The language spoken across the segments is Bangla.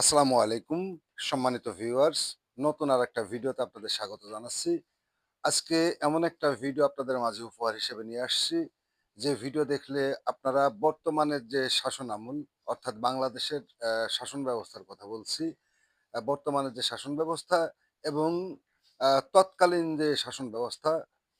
আসসালামু আলাইকুম, সম্মানিত ভিউয়ার্স নতুন আর একটা ভিডিওতে আপনাদের স্বাগত জানাচ্ছি। আজকে এমন একটা ভিডিও আপনাদের মাঝে উপহার হিসেবে নিয়ে আসছি। যে ভিডিও দেখলে আপনারা বর্তমানের যে শাসন আমল, অর্থাৎ বাংলাদেশের শাসন ব্যবস্থার কথা বলছি বর্তমানের যে শাসন ব্যবস্থা এবং তৎকালীন যে শাসন ব্যবস্থা,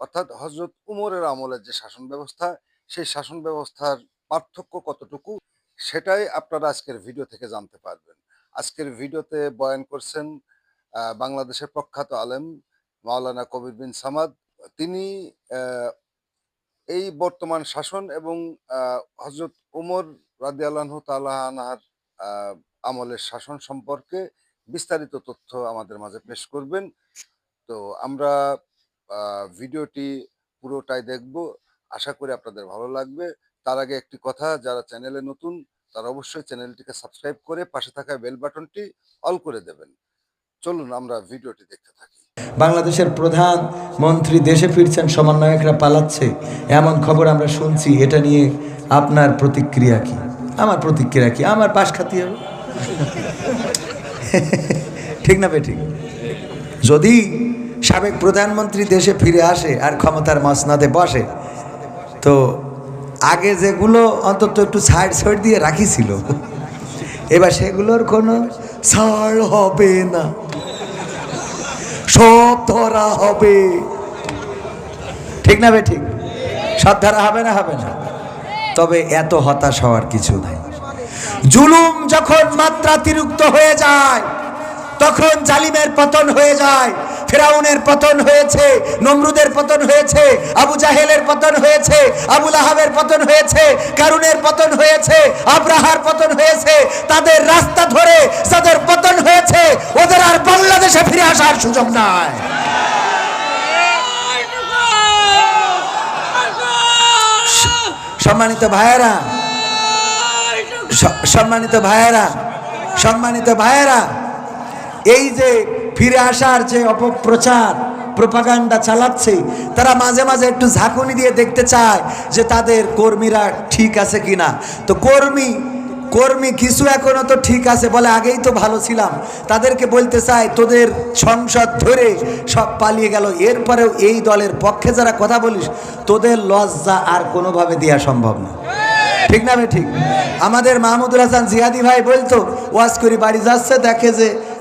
অর্থাৎ হজরত উমরের আমলের যে শাসন ব্যবস্থা, সেই শাসন ব্যবস্থার পার্থক্য কতটুকু, সেটাই আপনারা আজকের ভিডিও থেকে জানতে পারবেন। আজকের ভিডিওতে বয়ান করছেন বাংলাদেশের প্রখ্যাত আলেম মাওলানা কবির বিন সামাদ। তিনি এই বর্তমান শাসন এবং হজরত উমর রাদি আল্লাহ তালাহার আমলের শাসন সম্পর্কে বিস্তারিত তথ্য আমাদের মাঝে পেশ করবেন। তো আমরা ভিডিওটি পুরোটাই দেখব। আশা করি আপনাদের ভালো লাগবে। তার আগে একটি কথা, যারা চ্যানেলে নতুন তারা অবশ্যই চ্যানেলটিকে সাবস্ক্রাইব করে পাশে থাকা বেল বাটনটি অল করে দেবেন। চলুন আমরা ভিডিওটি দেখতে থাকি। বাংলাদেশের প্রধান মন্ত্রী দেশে ফিরছেন, সমন্বয়করা পালাচ্ছে। এমন খবর আমরা শুনছি, এটা নিয়ে আপনার প্রতিক্রিয়া কি? আমার প্রতিক্রিয়া কি? আমার পাশ খাতি হবে। ঠিক না বেঠিক? যদি সাবেক প্রধানমন্ত্রী দেশে ফিরে আসে আর ক্ষমতার মসনাদে বসে, তো আগে যেগুলো অন্তত একটু সাইড সাইড দিয়ে রাখিছিল, এবার সেগুলোর কোনো ছাড় হবে না। সব ধরা হবে। ঠিক না বে, ঠিক? সব ধরা হবে না হবে না। তবে এত হতাশ হওয়ার কিছু নাই। জুলুম যখন মাত্রাতিরিক্ত হয়ে যায়, তখন জালিমের পতন হয়ে যায়। ফেরাউনের পতন হয়েছে, নমরুদের পতন হয়েছে, আবু জাহেলের পতন হয়েছে, আবুল আহাবের পতন হয়েছে, কারুনের পতন হয়েছে, আব্রাহার পতন হয়েছে, তাদের রাস্তা ধরে তাদের পতন হয়েছে, ওদের আর বাংলাদেশে ফিরে আসার সুযোগ নাই। সম্মানিত ভাইয়েরা সম্মানিত ভাইয়েরা সম্মানিত ভাইয়েরা, এই যে ফিরে আসার যে অপপ্রচার, প্রপাগান্ডা চালাচ্ছে, তারা মাঝে মাঝে একটু ঝাঁকুনি দিয়ে দেখতে চায় যে তাদের কর্মীরা ঠিক আছে কি না তো কর্মী কর্মী কিছু এখনও তো ঠিক আছে বলে আগেই তো ভালো ছিলাম। তাদেরকে বলতে চাই, তোদের সংসদ ধরে সব পালিয়ে গেল, এরপরেও এই দলের পক্ষে যারা কথা বলিস, তোদের লজ্জা আর কোনোভাবে দেওয়া সম্ভব না। ঠিক না ঠিক? আমাদের মাহমুদুল হাসান জিয়াদি ভাই বলতো, ওয়াজ করি বাড়ি যাচ্ছে, দেখে যে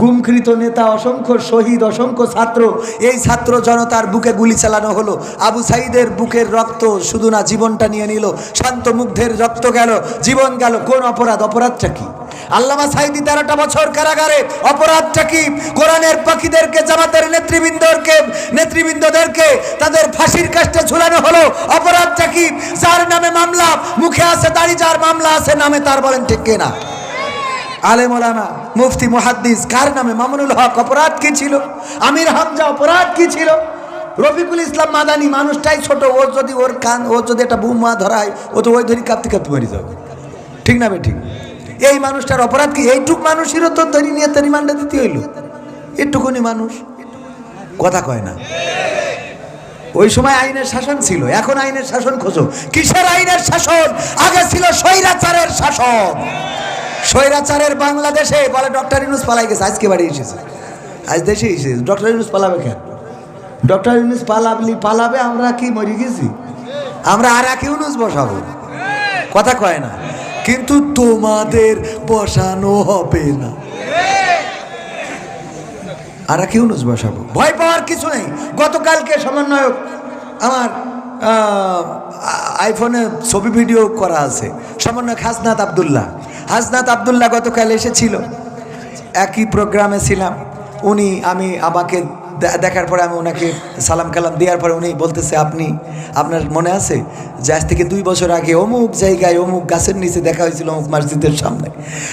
গুমকৃত নেতা, অসংখ্য শহীদ, অসংখ্য ছাত্র, এই ছাত্র জনতার বুকে গুলি চালানো হলো। আবু সাইদের বুকের রক্ত শুধু না জীবনটা নিয়ে নিল। শান্ত মুগ্ধের রক্ত গেল। জীবন গেল কোন অপরাধ? অপরাধটা কি? আল্লামা সাইদি তেরোটা বছর কারাগারে। অপরাধটা কি? কোরআনের পাখিদেরকে, জামাতের নেতৃবৃন্দকে, নেতৃবৃন্দদেরকে তাদের ফাঁসির কাষ্টে ঝুলানো হলো। অপরাধটা কি? যার নামে মামলা, মুখে আছে, দাড়ি যার মামলা আছে, নামে তার বলেন ঠিক কিনা? আলেম ওলামা মুফতি মুহাদ্দিস, কার নামে? মামুনুল হক, অপরাধ কি ছিল? আমির হামজা, অপরাধ কি ছিল? রফিকুল ইসলাম মাদানি, মানুষটাই ছোট ও যদি ওর কান ও যদি একটা বুমা ধরায়, ও তো ওই ধরি কাঁপতে কাঁপতে মরে যাবে। ঠিক না ঠিক? এই মানুষটার অপরাধ কি? এইটুক মানুষেরও তো ধরি নিয়ে তো রিমান্ডে দিতে হইল। এটুকুনি মানুষ। কথা কয় না। ওই সময় আইনের শাসন ছিল, এখন আইনের শাসন খোঁজো। কিসের আইনের শাসন? আগে ছিল স্বৈরাচারের শাসন। স্বৈরাচারের বাংলাদেশে, বলে ডক্টর ইউনুস পালাই গেছে, আজকে বাড়ি এসেছে। আজ দেশে এসেছে। ডক্টর ইউনুস পালাবে কেন? ডক্টর ইউনুস পালাবলি পালাবে, আমরা কি মরে গেছি? আমরা আর এক ইউনুস বসাবো। কথা কয় না। কিন্তু তোমাদের বসানো হবে না। আর কি ইউনুস বসাবো। ভয় পাওয়ার কিছু নেই। গতকালকে সমন্বয়ক আমার আইফোনে ছবি ভিডিও করা আছে। সমন্বয়ক হাসনাত আবদুল্লাহ। হাসনাত আবদুল্লাহ গতকাল এসেছিল। একই প্রোগ্রামে ছিলাম। উনি আমি আমাকে দেখার পরে আমি ওনাকে সালাম কালাম দেওয়ার পরে উনি বলতেছে, আপনি, আপনার মনে আছে যে আজ থেকে দুই বছর আগে অমুক জায়গায় অমুক গাছের নিচে দেখা হয়েছিল অমুক মসজিদের সামনে?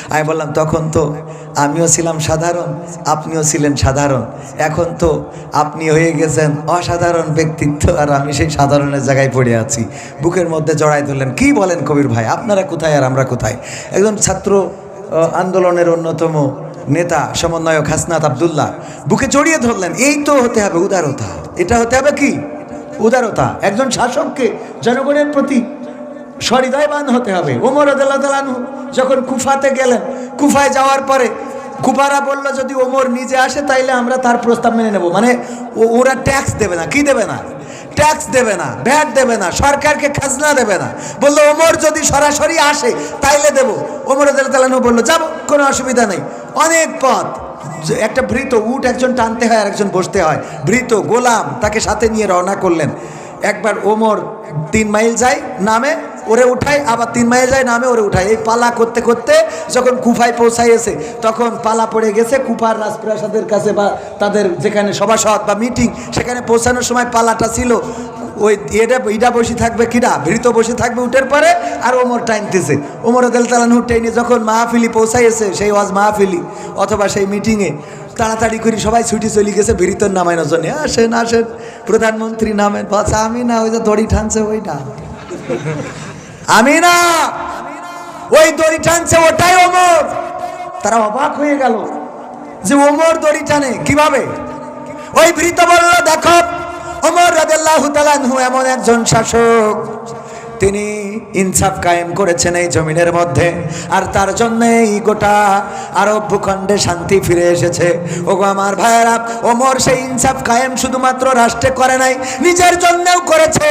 আমি বললাম, তখন তো আমিও ছিলাম সাধারণ, আপনিও ছিলেন সাধারণ। এখন তো আপনি হয়ে গেছেন অসাধারণ ব্যক্তিত্ব আর আমি সেই সাধারণের জায়গায় পড়ে আছি। বুকের মধ্যে জড়াই ধরলেন। কি বলেন কবির ভাই? আপনারা কোথায় আর আমরা কোথায়? একজন ছাত্র আন্দোলনের অন্যতম নেতা, সমন্বয়ক হাসনাত আবদুল্লাহ, বুকে জড়িয়ে ধরলেন, এই তো হতে হবে উদারতা। এটা হতে হবে কি? উদারতা। একজন শাসককে জনগণের প্রতি সহৃদয়বান হতে হবে। ওমর আদালু যখন কুফাতে গেলেন, কুফায় যাওয়ার পরে কুফারা বলল, যদি ওমর নিজে আসে, তাইলে আমরা তার প্রস্তাব মেনে নেব। মানে ওরা ট্যাক্স দেবে না। কি দেবে না? ট্যাক্স দেবে না, ভ্যাট দেবে না, সরকারকে খাজনা দেবে না। বলল, ওমর যদি সরাসরি আসে, তাইলে দেব। ওমর আদালু বলল, যাব, কোনো অসুবিধা নেই। অনেক পথ। একটা ভৃত উট একজন টানতে হয় আর একজন বসতে হয়। ভৃত গোলাম তাকে সাথে নিয়ে রওনা করলেন। একবার ওমর তিন মাইল যায়, নামে, ওরে উঠায় আবার তিন মাইল যায়, নামে, ওরে উঠায় এই পালা করতে করতে যখন কুফায় পৌঁছাইয়েছে, তখন পালা পড়ে গেছে, কুফার রাজপ্রাসাদের কাছে বা তাদের যেখানে সভাসদ বা মিটিং সেখানে পৌঁছানোর সময় পালাটা ছিল। ওই এটা ইটা বসে থাকবে কিনা ভৃত বসে থাকবে উঠের পরে, আর ওমর টাইনতেছে। ওমর আদাল তালানহু টেনে যখন মাহফিলি পৌঁছাইয়েছে, সেই ওয়াজ মাহফিলি অথবা সেই মিটিংয়ে, তাড়াতাড়ি করে সবাই ছুটি চলে গেছে ভৃতর নামানোর জন্য আসেন আসেন, প্রধানমন্ত্রী নামেন বাচ্চা আমি না, ওই যে দড়ি টানছে, ওইটা। আমি না! ওই দড়ি টানছে, ওটাই ওমর। তারা অবাক হয়ে গেল যে ওমর দড়ি টানে, কীভাবে? ওই ভৃত বলল, দেখো ওমর রাজাল্লাহ এমন একজন শাসক তিনি ইনসাফ কায়েম করেছেন এই জমিনের মধ্যে। আর তার জন্যে এই গোটা আরব ভূখণ্ডে শান্তি ফিরে এসেছে। ওগো আমার ভাইয়েরা, ওমর সেই ইনসাফ কায়েম শুধুমাত্র রাষ্ট্রে করে নাই, নিজের জন্যও করেছে।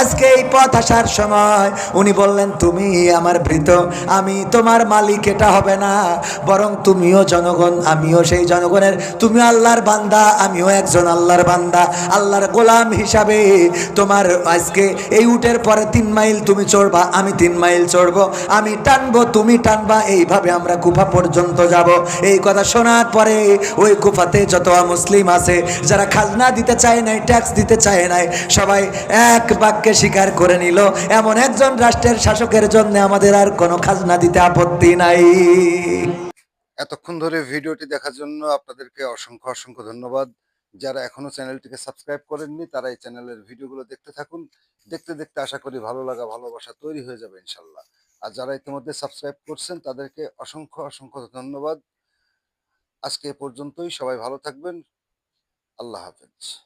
আজকে এই পথ আসার সময় উনি বললেন, তুমি আমার ভৃত, আমি তোমার মালিক, এটা হবে না। বরং তুমিও জনগণ, আমিও সেই জনগণের। তুমি আল্লাহর বান্দা, আমিও একজন আল্লাহর বান্দা। আল্লাহর গোলাম হিসাবে তোমার আজকে এই উটের পরে তিন মাইল তুমি চড়বা, আমি তিন মাইল চড়বো, আমি টানবো, তুমি টানবা, এইভাবে আমরা কুফা পর্যন্ত যাব। এই কথা শোনার পরে ওই কুফাতে যত মুসলিম আছে, যারা খাজনা দিতে চায় নাই ট্যাক্স দিতে চায় নাই, সবাই এক বাক্যে স্বীকার করে নিল, এমন একজন রাষ্ট্রের শাসকের জন্য আমাদের আর কোনো খাজনা দিতে আপত্তি নাই। এতক্ষণ ধরে ভিডিওটি দেখার জন্য আপনাদেরকে অসংখ্য অসংখ্য ধন্যবাদ। যারা এখনও চ্যানেলটিকে সাবস্ক্রাইব করেননি, তারা এই চ্যানেলের ভিডিওগুলো দেখতে থাকুন। দেখতে দেখতে আশা করি ভালো লাগা, ভালোবাসা তৈরি হয়ে যাবে ইনশাল্লাহ। আর যারা ইতিমধ্যে সাবস্ক্রাইব করছেন, তাদেরকে অসংখ্য অসংখ্য ধন্যবাদ। আজকে এ পর্যন্তই। সবাই ভালো থাকবেন। আল্লাহ হাফেজ।